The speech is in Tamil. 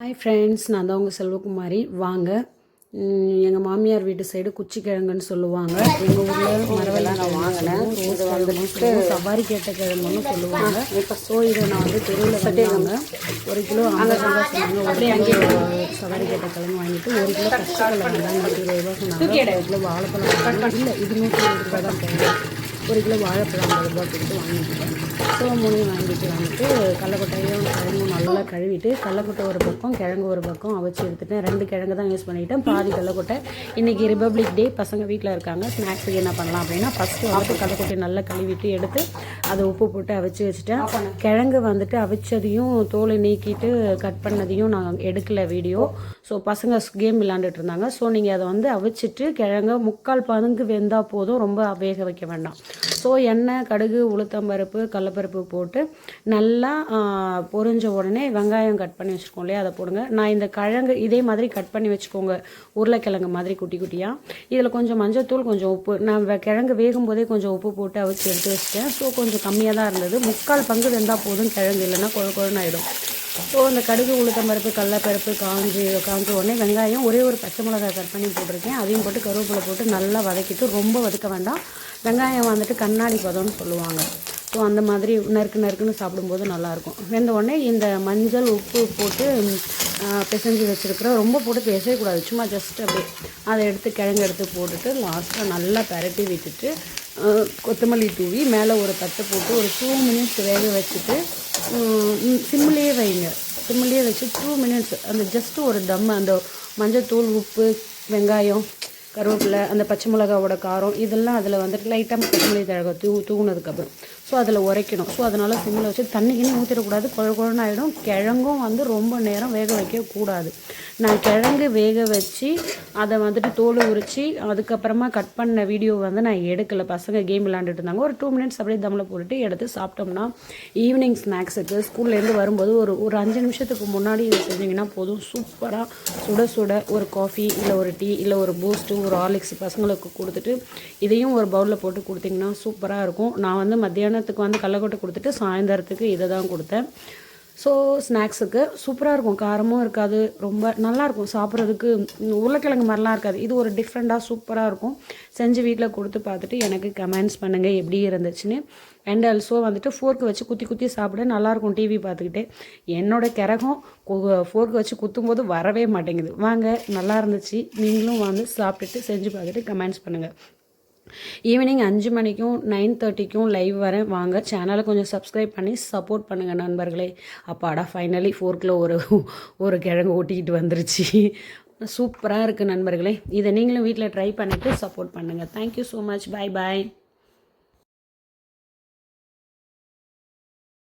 ஹாய் ஃப்ரெண்ட்ஸ் நான் தான் உங்கள் செல்வகுமாரி. வாங்க. எங்கள் மாமியார் வீட்டு சைடு குச்சிக்கிழங்குன்னு சொல்லுவாங்க. எங்கள் ஊரில் மரவெல்லாம் நான் வாங்கினேன். இது வந்துட்டு சவாரி கேட்ட கிழங்குன்னு சொல்லுவாங்க. இப்போ ஸோ இதை நான் வந்து தெருவில் வந்தாங்க ஒரு கிலோ ரூபா சொன்னாங்க. உடனே அங்கே சவாரி கேட்ட கிழங்கு வாங்கிட்டு ஒரு கிலோ கஷ்டக்கிழங்கு தான் இருபது ரூபா சொன்னாங்க. ஒரு கிலோ வாழைப்பழம். இல்லை இது நூற்றி இருபது ரூபா தான் போகும் ஒரு கிலோ வாழைப்பழம் ஐம்பது ரூபா கொடுத்து வாங்கிக்கிட்டேன் சோமூனையும் வாங்கிட்டு வந்துட்டு கடலக்கொட்டையும் கிழங்கும் நல்லா கழுவிட்டு கடலக்கொட்டை ஒரு பக்கம் கிழங்கு ஒரு பக்கம் அவிச்சு எடுத்துட்டேன். ரெண்டு கிழங்கு தான் யூஸ் பண்ணிவிட்டேன் பாதி கடலக்கொட்டை இன்றைக்கி ரிபப்ளிக் டே பசங்க வீட்டில் இருக்காங்க. ஸ்நாக்ஸுக்கு என்ன பண்ணலாம் அப்படின்னா ஃபஸ்ட்டு வந்துட்டு கடலக்கொட்டையை நல்லா கழுவிட்டு எடுத்து அதை உப்பு போட்டு அவிச்சு வச்சுட்டேன். கிழங்கு வந்துட்டு அவிச்சதையும் தோலை நீக்கிட்டு கட் பண்ணதையும் நான் எடுக்கல வீடியோ. ஸோ பசங்க கேம் விளாண்டுட்டு இருந்தாங்க. ஸோ நீங்கள் அதை வந்து அவிச்சிட்டு கிழங்க முக்கால் பதுங்கு வெந்தால் போதும். ரொம்ப வேக வைக்க வேண்டாம். ஸோ எண்ணெய் கடுகு உளுத்தம்பருப்பு கடலப்பருப்பு போட்டு நல்லா பொறிஞ்ச பொரிஞ்ச உடனே வெங்காயம் கட் பண்ணி வச்சுருக்கோம் இல்லையா? அதை போடுங்க. நான் இந்த கிழங்கு இதே மாதிரி கட் பண்ணி வச்சுக்கோங்க. உருளைக்கிழங்கு மாதிரி குட்டி குட்டியாக இதில் கொஞ்சம் மஞ்சத்தூள் கொஞ்சம் உப்பு. நான் கிழங்கு வேகும் போதே கொஞ்சம் உப்பு போட்டு அவிச்சு எடுத்து வச்சுட்டேன். ஸோ கொஞ்சம் கம்மியாக தான் இருந்தது. முக்கால் பங்கு வெந்தால் போதும் கிழங்கு இல்லைன்னா குழ கொழன்னு ஆகிடும் ஸோ அந்த கடுகு உளுத்தம் பருப்பு கடலப்பருப்பு காஞ்சி காஞ்ச உடனே வெங்காயம் ஒரே ஒரு பச்சை மிளகாய் கட் பண்ணி போட்டிருக்கேன். அதையும் போட்டு கருவேப்பிலை போட்டு நல்லா வதக்கிட்டு ரொம்ப வதக்க வேண்டாம். வெங்காயம் வந்துட்டு கண்ணாடி பதம்னு சொல்லுவாங்க. ஸோ அந்த மாதிரி நறுக்கு நறுக்குன்னு சாப்பிடும்போது நல்லாயிருக்கும். வெந்த உடனே இந்த மஞ்சள் உப்பு போட்டு பிசைஞ்சு வச்சுருக்கிற ரொம்ப போட்டு பேசக்கூடாது சும்மா ஜஸ்ட் அப்படியே அதை எடுத்து கிழங்கு எடுத்து போட்டுட்டு லாஸ்ட்டாக நல்லா பரட்டி விட்டுட்டு கொத்தமல்லி தூவி மேலே ஒரு தட்டு போட்டு ஒரு டூ மினிட்ஸ் வேக வச்சுட்டு சிம்லேயே வைங்க. சிம்லேயே வச்சு டூ மினிட்ஸ் அந்த ஜஸ்ட்டு ஒரு தம் அந்த மஞ்சள் தூள் உப்பு வெங்காயம் கருவேப்பிலை அந்த பச்சை மிளகாவோட காரம் இதெல்லாம் அதில் வந்துட்டு லைட்டாக கொத்தமல்லி தழகை தூ தூங்கினதுக்கப்புறம் ஸோ அதில் உரைக்கணும். ஸோ அதனால் சிம்மில் வச்சு தண்ணி கிண்ணி ஊற்றிடக்கூடாது குழ குழன்னு ஆகிடும் கிழங்கும் வந்து ரொம்ப நேரம் வேக வைக்கக்கூடாது நான் கிழங்கு வேக வச்சு அதை வந்துட்டு தோல் உரித்து அதுக்கப்புறமா கட் பண்ண வீடியோ வந்து நான் எடுக்கலை. பசங்க கேம் விளாண்டுட்டு இருந்தாங்க. ஒரு டூ மினிட்ஸ் அப்படியே தம்மில் போட்டுட்டு எடுத்து சாப்பிட்டோம்னா ஈவினிங் ஸ்நாக்ஸுக்கு ஸ்கூல்லேருந்து வரும்போது ஒரு ஒரு அஞ்சு நிமிஷத்துக்கு முன்னாடி இதை செஞ்சிங்கன்னா போதும். சூப்பராக சுட சுட ஒரு காஃபி இல்லை ஒரு டீ இல்லை ஒரு பூஸ்ட்டு ஒரு ஹார்லிக்ஸ் பசங்களுக்கு கொடுத்துட்டு இதையும் ஒரு பவுலில் போட்டு கொடுத்தீங்கன்னா சூப்பராக இருக்கும். நான் வந்து மத்தியானத்துக்கு வந்து கடலக்கொட்டை கொடுத்துட்டு சாயந்தரத்துக்கு இதை தான் கொடுத்தேன். ஸோ ஸ்நாக்ஸுக்கு சூப்பராக இருக்கும். காரமும் இருக்காது. ரொம்ப நல்லாயிருக்கும் சாப்பிட்றதுக்கு உருளைக்கிழங்கு மாதிரிலாம் இருக்காது. இது ஒரு டிஃப்ரெண்ட்டாக சூப்பராக இருக்கும். செஞ்சு வீட்டில் கொடுத்து பார்த்துட்டு எனக்கு கமெண்ட்ஸ் பண்ணுங்கள் எப்படி இருந்துச்சுன்னு. அண்ட் ஆல்சோ வந்துட்டு ஃபோர்க்கு வச்சு குத்தி குத்தி சாப்பிட நல்லாயிருக்கும் டிவி பார்த்துக்கிட்டே. என்னோட கிரகம் ஃபோர்க்கு வச்சு குத்தும்போது வரவே மாட்டேங்குது. வாங்க நல்லா இருந்துச்சு. நீங்களும் வந்து சாப்பிட்டுட்டு செஞ்சு பார்த்துட்டு கமெண்ட்ஸ் பண்ணுங்கள் ஈவினிங் அஞ்சு மணிக்கும் நைன் தேர்ட்டிக்கும் லைவ் வரேன் வாங்க. சேனலை கொஞ்சம் சப்ஸ்கிரைப் பண்ணி சப்போர்ட் பண்ணுங்கள் நண்பர்களே. அப்பாடா ஃபைனலி ஃபோர்க்கில் ஒரு ஒரு கிழங்கு ஓட்டிக்கிட்டு வந்துருச்சு. சூப்பராக இருக்குது நண்பர்களே. இதை நீங்களும் வீட்டில் ட்ரை பண்ணிவிட்டு சப்போர்ட் பண்ணுங்கள் thank you so much bye bye